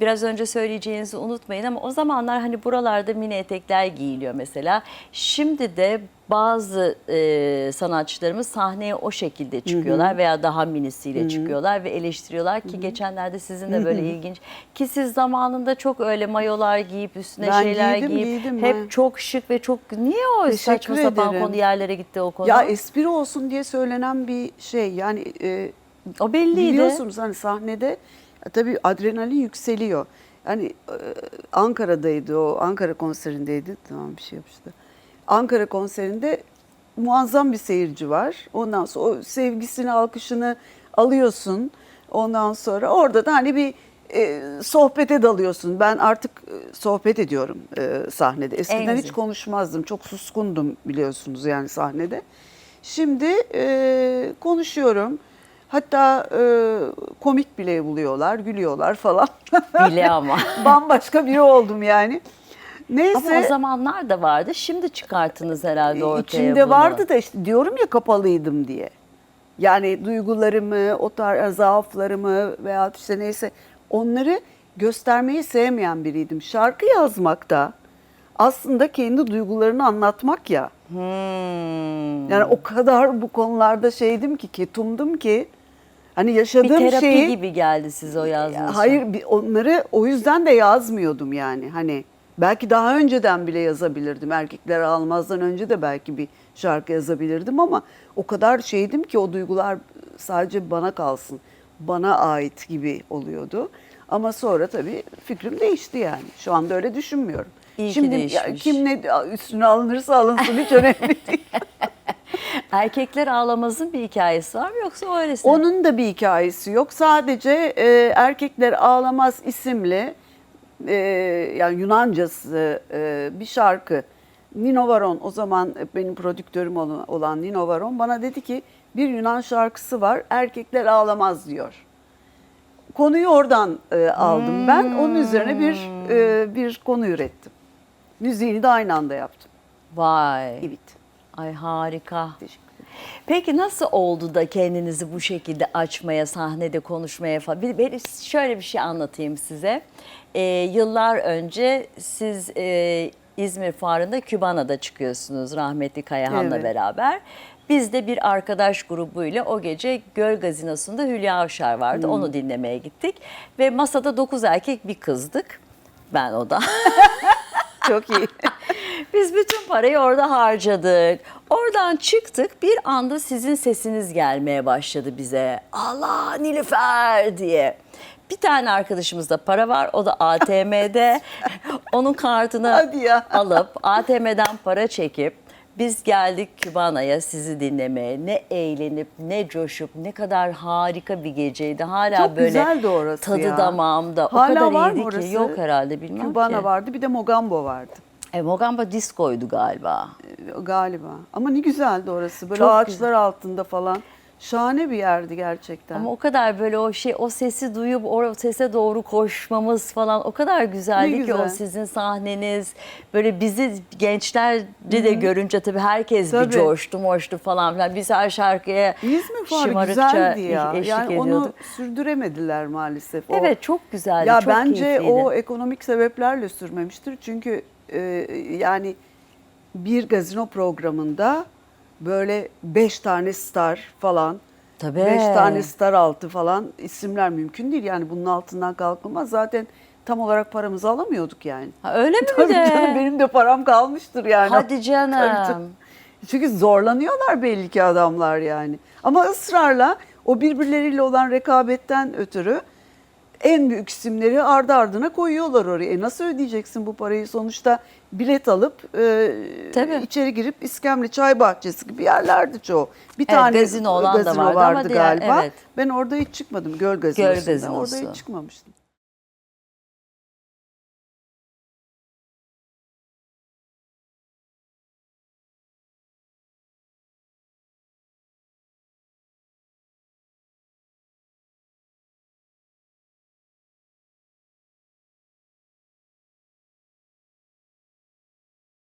Biraz önce söyleyeceğinizi unutmayın ama o zamanlar hani buralarda mini etekler giyiliyor mesela. Şimdi de bazı e, sanatçılarımız sahneye o şekilde çıkıyorlar veya daha minisiyle çıkıyorlar ve eleştiriyorlar ki geçenlerde sizin de böyle ilginç ki siz zamanında çok öyle mayolar giyip üstüne Ben şeyler giydim, giyip giydim hep ben. çok şık ve çok niye o Teşekkür saçma sapan ederim. konu yerlere gitti o konu? Ya espri olsun diye söylenen bir şey. Yani e, o belliydi. biliyorsunuz hani sahnede e, tabii adrenalin yükseliyor. Yani e, Ankara'daydı o Ankara konserindeydi. Tamam bir şey yapıştı. Ankara konserinde muazzam bir seyirci var. Ondan sonra o sevgisini, alkışını alıyorsun. Ondan sonra orada da hani bir e, sohbete dalıyorsun. Ben artık e, sohbet ediyorum e, sahnede. Eskiden En hiç güzel. konuşmazdım. Çok suskundum biliyorsunuz yani sahnede. Şimdi e, konuşuyorum. Hatta e, komik bile buluyorlar, gülüyorlar falan. Bile ama. Bambaşka biri oldum yani. Neyse. Ama o zamanlar da vardı. Şimdi çıkarttınız herhalde ortaya İçimde bunu. vardı da işte diyorum ya kapalıydım diye. Yani duygularımı, o tarz zaaflarımı veya işte neyse onları göstermeyi sevmeyen biriydim. Şarkı yazmak da aslında kendi duygularını anlatmak ya. Hmm. Yani o kadar bu konularda şeydim ki, ketumdum ki hani Bir yaşadığım terapi şeyi gibi geldi size o yazdığınız. Hayır bir- onları o yüzden de yazmıyordum yani. Hani belki daha önceden bile yazabilirdim. Erkekler almazdan önce de belki bir şarkı yazabilirdim ama o kadar şeydim ki o duygular sadece bana kalsın. Bana ait gibi oluyordu. Ama sonra tabii fikrim değişti yani. Şu anda öyle düşünmüyorum. İyi ki değişmiş. kim ne üstüne alınırsa alınsın hiç önemli değil. Erkekler ağlamazın bir hikayesi var mı yoksa öylesine? Onun da bir hikayesi yok. Sadece e, Erkekler Ağlamaz isimli e, yani Yunancası e, bir şarkı. Nino Varon o zaman benim prodüktörüm olan, Nino Varon bana dedi ki bir Yunan şarkısı var Erkekler Ağlamaz diyor. Konuyu oradan e, aldım ben. Onun üzerine bir e, bir konu ürettim. Müziğini de aynı anda yaptım. Vay. Evet. Ay harika. Teşekkür. Peki nasıl oldu da kendinizi bu şekilde açmaya, sahnede konuşmaya falan? Bir, bir- şöyle bir şey anlatayım size. Ee, yıllar önce siz e, İzmir Fuarı'nda Kübana'da çıkıyorsunuz rahmetli Kayahan'la Evet. beraber. Biz de bir arkadaş grubuyla o gece Göl Gazinosu'nda Hülya Avşar vardı. Hmm. Onu dinlemeye gittik. Ve masada 9 erkek bir kızdık. Ben o da. Çok iyi. Biz bütün parayı orada harcadık. Oradan çıktık bir anda sizin sesiniz gelmeye başladı bize. Allah Nilüfer diye. Bir tane arkadaşımızda para var o da ATM'de. Onun kartını Hadi ya. alıp ATM'den para çekip biz geldik Kübana'ya sizi dinlemeye. Ne eğlenip ne coşup ne kadar harika bir geceydi. Hala Çok böyle güzeldi orası tadı ya. damağımda. o Hala kadar var mı iyiydi orası? ki. Yok herhalde bilmem Kübana ki. vardı bir de Mogambo vardı. E, Mogamba Disco'ydu galiba. Galiba. Ama ne güzeldi orası. Böyle Çok ağaçlar altında falan. Şahane bir yerdi gerçekten. Ama o kadar böyle o şey o sesi duyup o sese doğru koşmamız falan o kadar güzeldi Ne ki o güzel. sizin sahneniz. Böyle bizi gençleri de görünce tabii herkes bir Tabii. coştu moştu falan filan. Biz her şarkıya İzmir Fuarı şımarıkça güzeldi ya. eşlik Yani onu ediyorduk. sürdüremediler maalesef. O- Evet çok güzeldi. Ya çok bence keyifliydi. o ekonomik sebeplerle sürmemiştir. Çünkü e, yani bir gazino programında böyle beş tane star falan, Tabii. beş tane star altı falan isimler mümkün değil. Yani bunun altından kalkılmaz. Zaten tam olarak paramızı alamıyorduk yani. Ha, öyle mi bir Tabii de? canım benim de param kalmıştır yani. Hadi canım. Çünkü zorlanıyorlar belli ki adamlar yani. Ama ısrarla o birbirleriyle olan rekabetten ötürü en büyük isimleri ardı ardına koyuyorlar oraya. E nasıl ödeyeceksin bu parayı? Sonuçta bilet alıp e, Tabii. içeri girip iskemle çay bahçesi gibi yerlerdi çoğu. Bir Evet, tane gazino olan da gazino vardı ama diğer- galiba. evet. Ben orada hiç çıkmadım. Göl gazinosunda. gazinosu. Orada hiç çıkmamıştım.